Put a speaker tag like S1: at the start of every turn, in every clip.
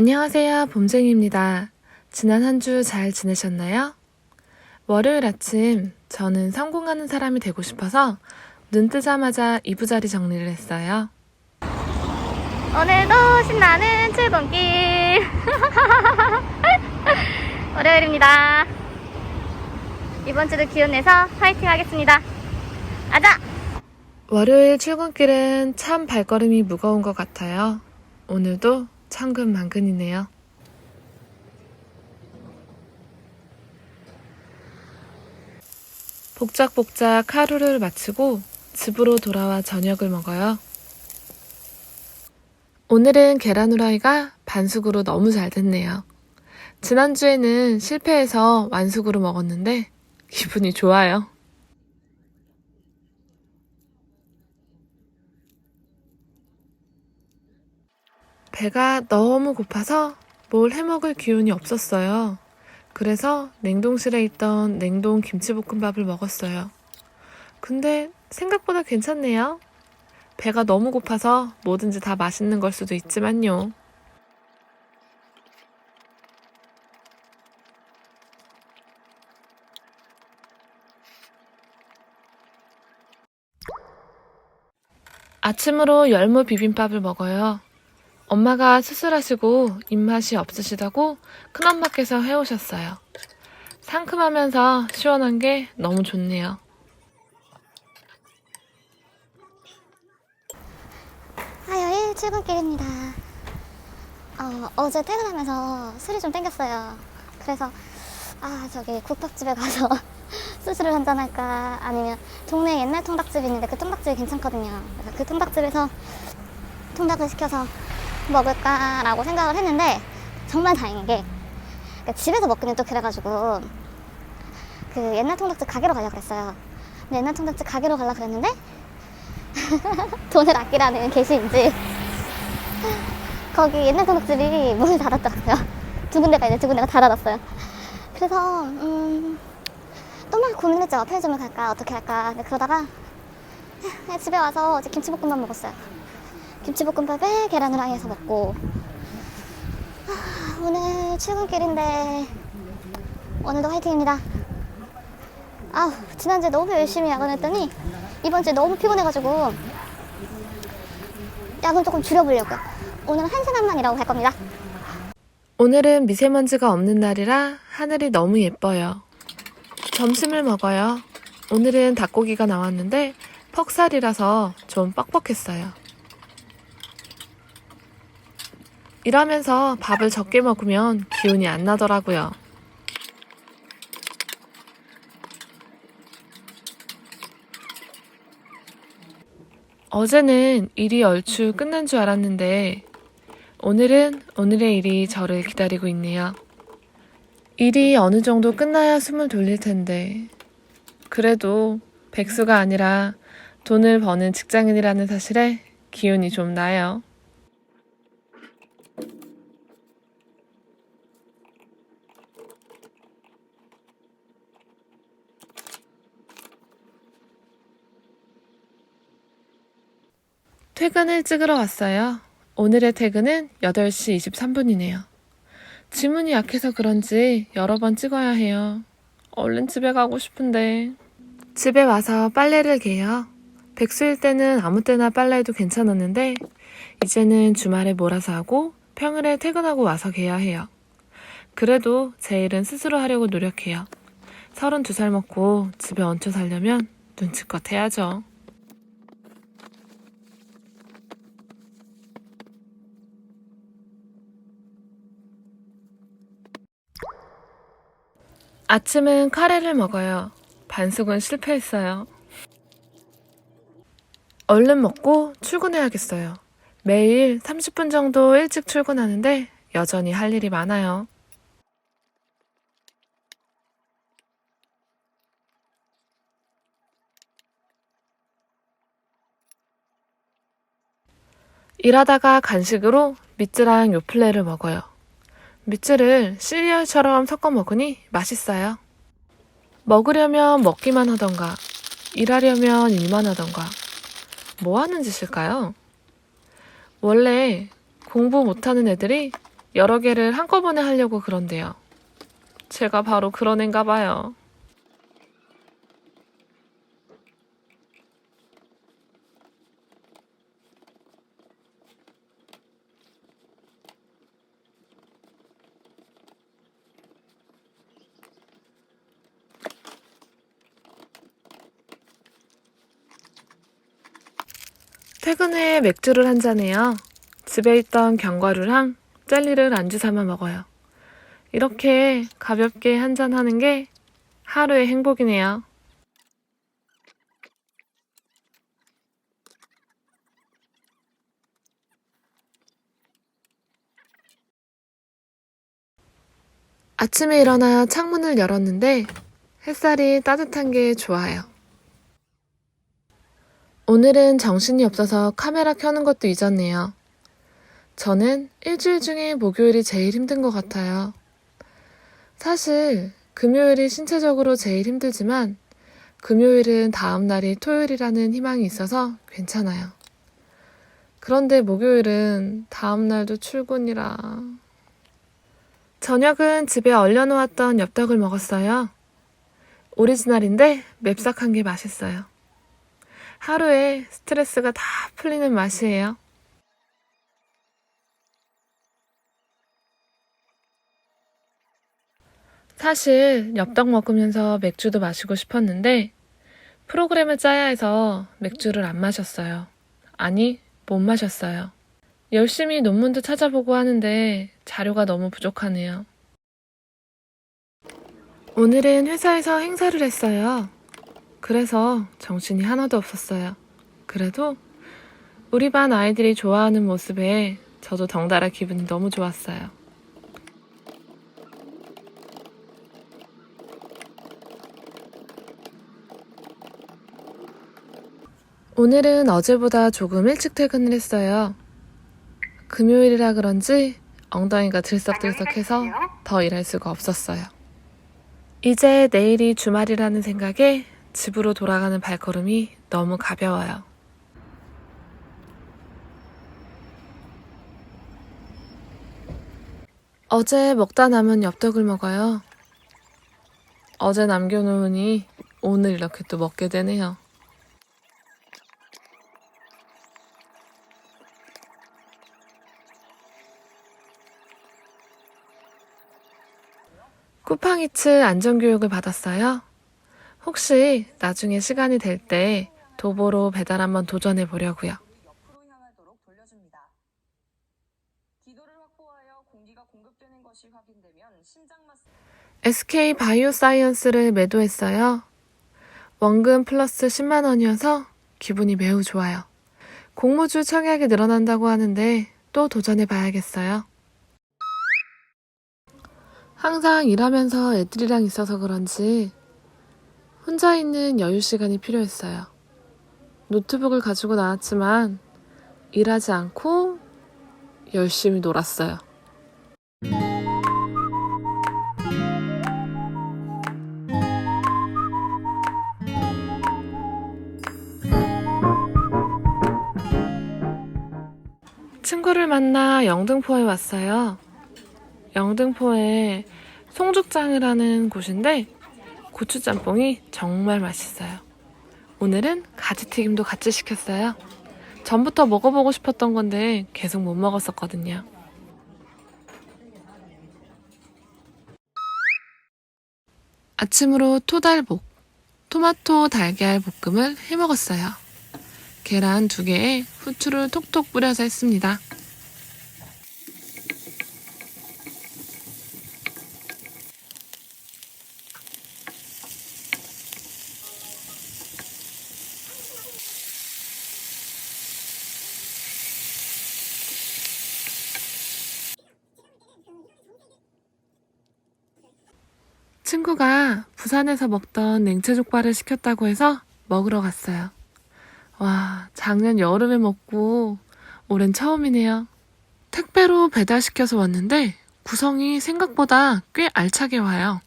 S1: 안녕하세요. 봄생입니다. 지난 한 주 잘 지내셨나요? 월요일 아침 저는 성공하는 사람이 되고 싶어서 눈 뜨자마자 이부자리 정리를 했어요.
S2: 오늘도 신나는 출근길. 월요일입니다. 이번 주도 기운 내서 파이팅 하겠습니다. 아자!
S1: 월요일 출근길은 참 발걸음이 무거운 것 같아요. 오늘도 천근 만근이네요. 복작복작 하루를 마치고 집으로 돌아와 저녁을 먹어요. 오늘은 계란 후라이가 반숙으로 너무 잘 됐네요. 지난주에는 실패해서 완숙으로 먹었는데 기분이 좋아요. 배가 너무 고파서 뭘 해먹을 기운이 없었어요. 그래서 냉동실에 있던 냉동 김치볶음밥을 먹었어요. 근데 생각보다 괜찮네요. 배가 너무 고파서 뭐든지 다 맛있는 걸 수도 있지만요. 아침으로 열무 비빔밥을 먹어요. 엄마가 수술하시고 입맛이 없으시다고 큰엄마께서 해오셨어요. 상큼하면서 시원한 게 너무 좋네요.
S2: 화요일 출근길입니다. 어, 어제 퇴근하면서 술이 좀 땡겼어요. 그래서, 아, 저기 국밥집에 가서 수술을 한잔 할까, 아니면 동네에 옛날 통닭집이 있는데 그 통닭집이 괜찮거든요. 그래서 그 통닭집에서 통닭을 시켜서 먹을까라고 생각을 했는데, 정말 다행인 게, 그러니까 집에서 먹기는 또 그래가지고, 그 옛날 통닭집 가게로 가려고 그랬어요. 근데 옛날 통닭집 가게로 가려고 그랬는데, 돈을 아끼라는 계시인지 거기 옛날 통닭집이 문을 닫았더라고요. 두 군데가 이제 두 군데가 다 닫았어요. 그래서 음, 또 막 고민했죠. 편의점을 갈까 어떻게 할까. 그러다가 집에 와서 어제 김치볶음밥 먹었어요. 김치볶음밥에 계란 후라이 해서 먹고 아, 오늘 출근길인데 오늘도 화이팅입니다. 아 지난주에 너무 열심히 야근했더니 이번 주에 너무 피곤해가지고 야근 조금 줄여보려고요. 오늘은 한 시간만 일하고 갈 겁니다.
S1: 오늘은 미세먼지가 없는 날이라 하늘이 너무 예뻐요. 점심을 먹어요. 오늘은 닭고기가 나왔는데 퍽살이라서 좀 뻑뻑했어요. 일하면서 밥을 적게 먹으면 기운이 안 나더라고요. 어제는 일이 얼추 끝난 줄 알았는데 오늘은 오늘의 일이 저를 기다리고 있네요. 일이 어느 정도 끝나야 숨을 돌릴 텐데 그래도 백수가 아니라 돈을 버는 직장인이라는 사실에 기운이 좀 나요. 퇴근을 찍으러 왔어요. 오늘의 퇴근은 8시 23분이네요. 지문이 약해서 그런지 여러 번 찍어야 해요. 얼른 집에 가고 싶은데. 집에 와서 빨래를 개요. 백수일 때는 아무 때나 빨래해도 괜찮았는데, 이제는 주말에 몰아서 하고 평일에 퇴근하고 와서 개야 해요. 그래도 제 일은 스스로 하려고 노력해요. 32살 먹고 집에 얹혀 살려면 눈치껏 해야죠. 아침은 카레를 먹어요. 반숙은 실패했어요. 얼른 먹고 출근해야겠어요. 매일 30분 정도 일찍 출근하는데 여전히 할 일이 많아요. 일하다가 간식으로 미츠랑 요플레를 먹어요. 미츠를 시리얼처럼 섞어 먹으니 맛있어요. 먹으려면 먹기만 하던가, 일하려면 일만 하던가, 뭐 하는 짓일까요? 원래 공부 못하는 애들이 여러 개를 한꺼번에 하려고 그런대요. 제가 바로 그런 애인가 봐요. 퇴근 후에 맥주를 한 잔해요. 집에 있던 견과류랑 젤리를 안주 삼아 먹어요. 이렇게 가볍게 한 잔 하는 게 하루의 행복이네요. 아침에 일어나 창문을 열었는데 햇살이 따뜻한 게 좋아요. 오늘은 정신이 없어서 카메라 켜는 것도 잊었네요. 저는 일주일 중에 목요일이 제일 힘든 것 같아요. 사실 금요일이 신체적으로 제일 힘들지만 금요일은 다음 날이 토요일이라는 희망이 있어서 괜찮아요. 그런데 목요일은 다음 날도 출근이라. 저녁은 집에 얼려놓았던 엽떡을 먹었어요. 오리지널인데 맵싹한 게 맛있어요. 하루에 스트레스가 다 풀리는 맛이에요. 사실 엽떡 먹으면서 맥주도 마시고 싶었는데 프로그램을 짜야 해서 맥주를 안 마셨어요. 아니, 못 마셨어요. 열심히 논문도 찾아보고 하는데 자료가 너무 부족하네요. 오늘은 회사에서 행사를 했어요. 그래서 정신이 하나도 없었어요. 그래도 우리 반 아이들이 좋아하는 모습에 저도 덩달아 기분이 너무 좋았어요. 오늘은 어제보다 조금 일찍 퇴근을 했어요. 금요일이라 그런지 엉덩이가 들썩들썩해서 더 일할 수가 없었어요. 이제 내일이 주말이라는 생각에 집으로 돌아가는 발걸음이 너무 가벼워요. 어제 먹다 남은 엽떡을 먹어요. 어제 남겨놓으니 오늘 이렇게 또 먹게 되네요. 쿠팡이츠 안전교육을 받았어요. 혹시 나중에 시간이 될 때 도보로 배달 한번 도전해 보려고요. SK 바이오사이언스를 매도했어요. 원금 플러스 10만 원이어서 기분이 매우 좋아요. 공모주 청약이 늘어난다고 하는데 또 도전해 봐야겠어요. 항상 일하면서 애들이랑 있어서 그런지 혼자 있는 여유 시간이 필요했어요. 노트북을 가지고 나왔지만 일하지 않고 열심히 놀았어요. 친구를 만나 영등포에 왔어요. 영등포에 송죽장이라는 곳인데 고추짬뽕이 정말 맛있어요. 오늘은 가지튀김도 같이 시켰어요. 전부터 먹어보고 싶었던 건데 계속 못 먹었었거든요. 아침으로 토달복, 토마토 달걀 볶음을 해 먹었어요. 계란 두 개에 후추를 톡톡 뿌려서 했습니다. 친구가 부산에서 먹던 냉채족발을 시켰다고 해서 먹으러 갔어요. 와, 작년 여름에 먹고 올해는 처음이네요. 택배로 배달시켜서 왔는데 구성이 생각보다 꽤 알차게 와요.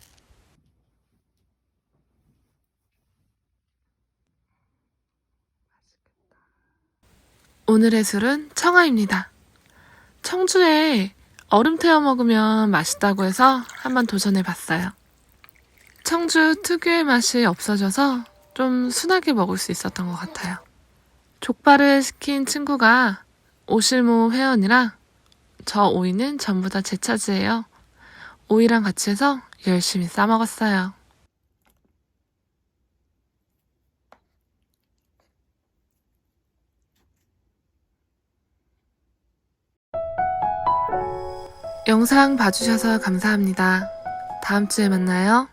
S1: 오늘의 술은 청아입니다. 청주에 얼음 태워 먹으면 맛있다고 해서 한번 도전해 봤어요. 청주 특유의 맛이 없어져서 좀 순하게 먹을 수 있었던 것 같아요. 족발을 시킨 친구가 오실모 회원이라 저 오이는 전부 다 제 차지예요. 오이랑 같이 해서 열심히 싸먹었어요. 영상 봐주셔서 감사합니다. 다음 주에 만나요.